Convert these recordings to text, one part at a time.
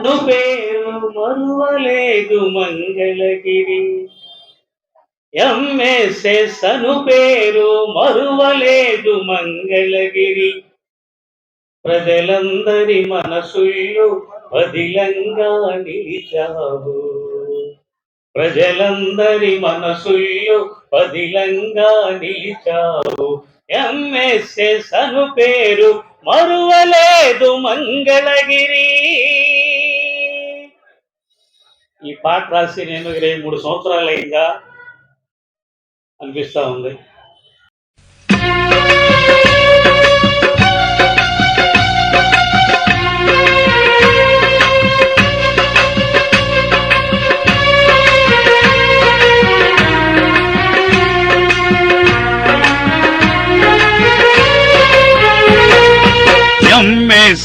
అను పేరు మరువలేదు మంగళగిరి. ఎంఎస్ఎస్ అను పేరు మరువలేదు మంగళగిరి. ప్రజలందరి మనసుల్లో పదిలంగా నిలిచావు. ప్రజలందరి మనసుల్లో పదిలంగా నిలిచావు. ఎంఎస్ఎస్ అను పేరు మరువలేదు మంగళగిరి. పాట రాసి నేను ఇరవై మూడు సంవత్సరాలు అయిందా? అనిపిస్తా ఉంది.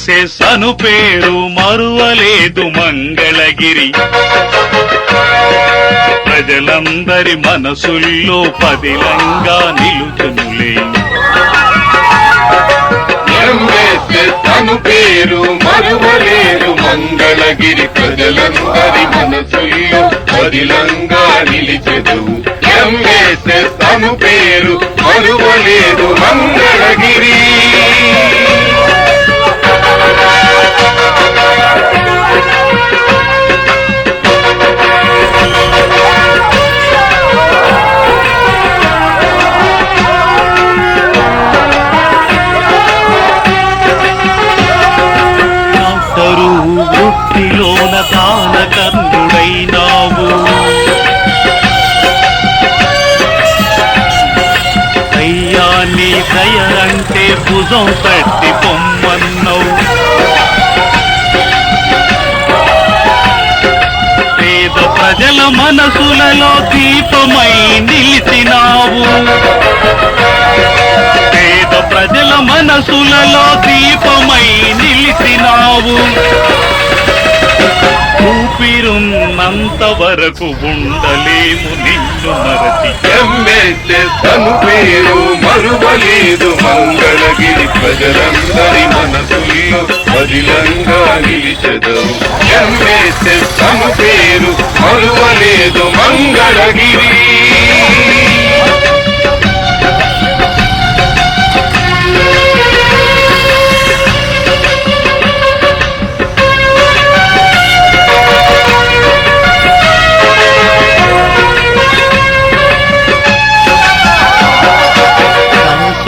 చేసేసను పేరు మరువలేదు మంగళగిరి. ప్రజలందరి మనసుల్లో పదిలంగా నిలుచునులే. ఎంఎస్ఎస్ పేరు మరువలేరు మంగళగిరి. ప్రజలందరి మనసుల్లో పదిలంగా నిలిచెదు ఎంఎస్ఎస్ తను పేరు మరువలేదు మంగళగిరి. కర్ణుడైనావు అయ్యా నీ దయలంటే భుజం తట్టి పొమ్మన్నావు పేద ప్రజల మనసులలో దీపమై నిలిచినావు. పేద ప్రజల మనసులలో దీపమై నిలిచినావు. ఊపిరున్నంత వరకు ఉండలేము నిన్ను మరచి. ఎంఎస్ఎస్ పేరు మరువలేదు. మంగళగిరి ప్రజలందరి మనసుల్లో పదిలంగా నిలిచెదవు ఎంఎస్ఎస్ అను పేరు మరువలేదు. మంగళగిరి.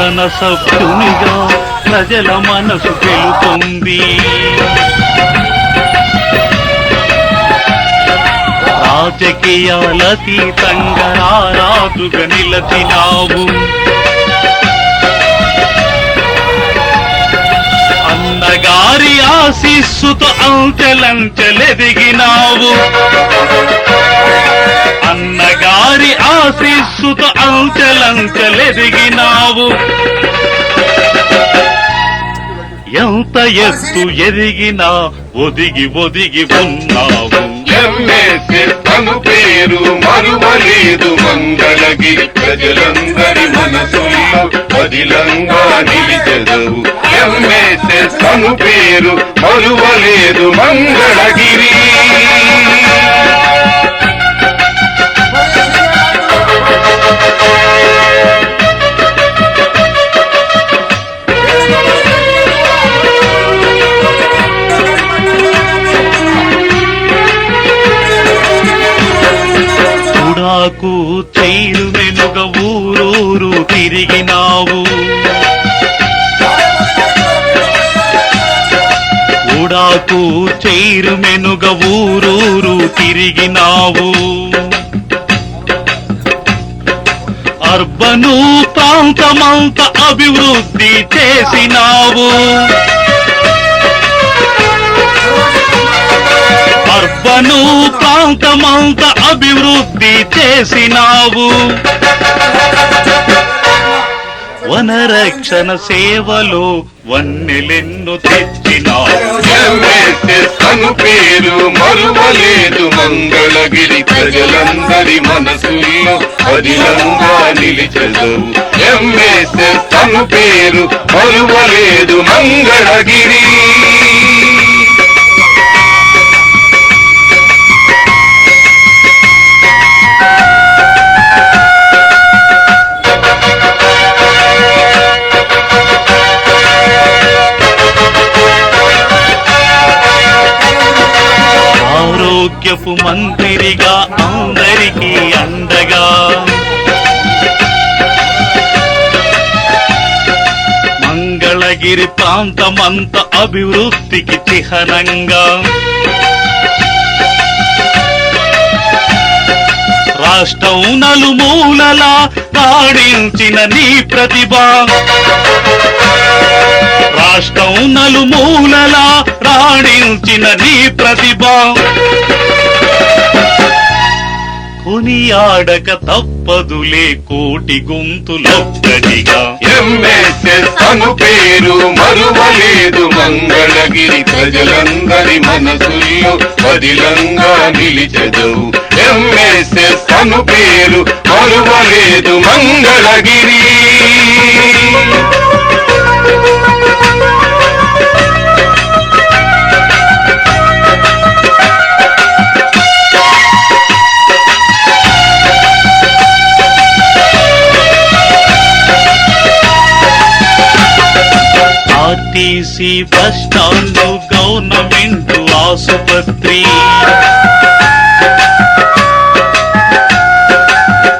శాసన సభ్యునిగా ప్రజల మనసు తెలుతుంది రాజకీయాలతీతంగా రారాజుగా నిలచినావు. అన్నగారి ఆశీస్సుతో అంచెలంచెలెదిగినావు. అన్నగారి ఆశీస్సుతో అంచెలంచెలెదిగినావు. ఎంత ఎత్తు ఎదిగినా ఒదిగి ఒదిగి ఉన్నావు. ఎంఎస్ఎస్ అను పేరు మరువలేదు మంగళగిరి. ప్రజలందరి మనసుల్లో పదిలంగా నిలిచెదవు. ఎంఎస్ఎస్ తను పేరు మరువలేదు మంగళగిరి. నాకు చైలు వెనుక ఊరూరు తిరిగినావు. ఊడాకు చైరు మెనుగ ఊరూరు తిరిగినావు. అర్బను ప్రాంతమంత అభివృద్ధి చేసినావు. అర్బను ప్రాంతమంత అభివృద్ధి చేసినావు. వనరక్షణ సేవలు వన్నెలెన్ను తెచ్చినావు. పేరు మరువలేదు మంగళగిరి ప్రజలందరి మనసుల్లో పదిలంగా నిలిచెదవు. ఎంఎస్ఎస్ అను పేరు మరువలేదు మంగళగిరి. ఆరోగ్యపు మంత్రిగా అందరికీ అండగా. మంగళగిరి ప్రాంతమంత అభివృద్ధికి చిహ్నంగా. రాష్ట్రం నలుమూలలా రాడించిన నీ ప్రతిభ. రాష్ట్రం నలుమూలలా రాణించిన నీ ప్రతిభ. కొనియాడక తప్పదులే కోటి గొంతులొక్కటిగా. ఎంఎస్ఎస్ అను పేరు మరువలేదు మంగళగిరి ప్రజలందరి మనసుల్లో పదిలంగా నిలిచెదవు ఎంఎస్ఎస్ అను పేరు మరువలేదు Mangalagiri. RTC bus stand government ఆసుపత్రి.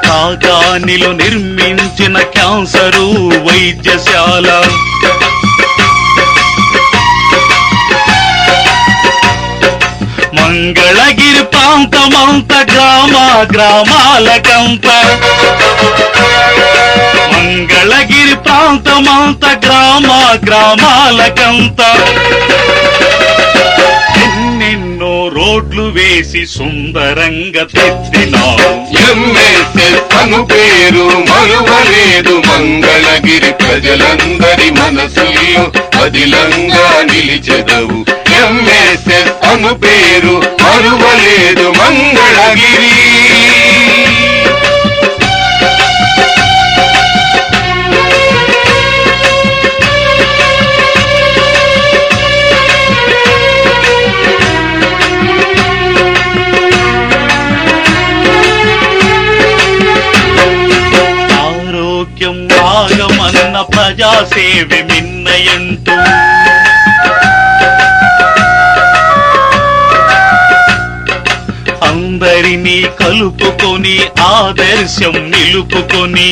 కాగానిలో నిర్మించిన క్యాన్సరు వైద్యశాల. మంగళగిరి ప్రాంతమంత గ్రామ గ్రామాలకంత మంగళగిరి ప్రాంతమంత గ్రామ గ్రామాలకంత ఎన్నెన్నో రోడ్లు వేసి సుందరంగా తెచ్చినావు తను పేరు మరువలేదు మంగళగిరి ప్రజలందరి మనసులు అదిలంగా నిలిచెదవు. ఎంఎస్ఎస్ అను పేరు లేదు మంగళగిరి. ఆరోగ్యం ఆగమన్న ప్రజాసేవి మిన్నయంటూ అందరినీ కలుపుకొని ఆదర్శం నిలుపుకొని.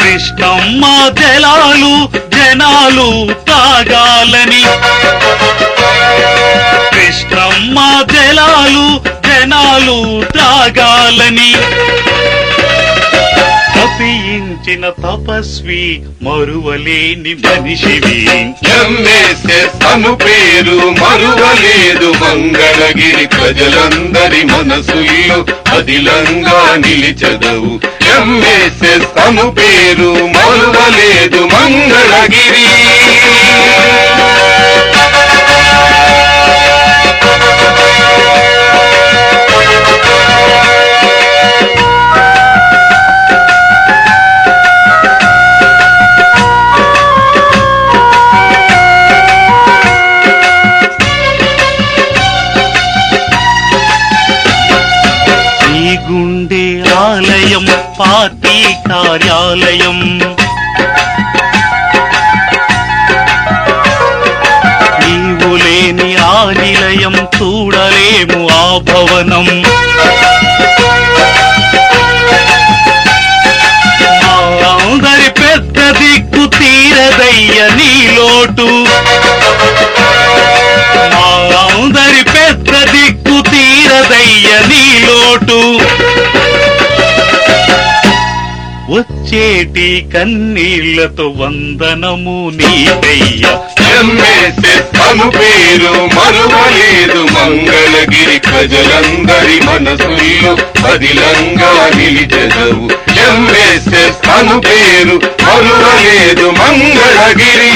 కృష్ణమ్మ జలాలు జనాలు తాగాలని. కృష్ణమ్మ జలాలు జనాలు తాగాలని. తపించిన తపస్వి మరువలేని మనిషివి. ఎంఎస్ఎస్ అను పేరు మరువలేదు మంగళగిరి ప్రజలందరి మనసుల్లో అదిలంగా నిలిచదవు. ఎంఎస్ఎస్ తను పేరు మరువలేదు మంగళగిరి. గుండె ఆలయం పార్టీ కార్యాలయం నీవు లేని ఆ నిలయం చూడలేము ఆ భవనం మా అందరి పెద్ద దిక్కు తీరదయ్య నీ లోటు తీరదయ్య లోటు. వచ్చేటి కన్నీళ్ళతో వందనము నీకయ్య. తను పేరు మరువలేదు. మంగళగిరి ప్రజలందరి మనసుల్లో పదిలంగా నిలిచెదవు. ఎంఎస్ఎస్ తను పేరు మరువలేదు. మంగళగిరి.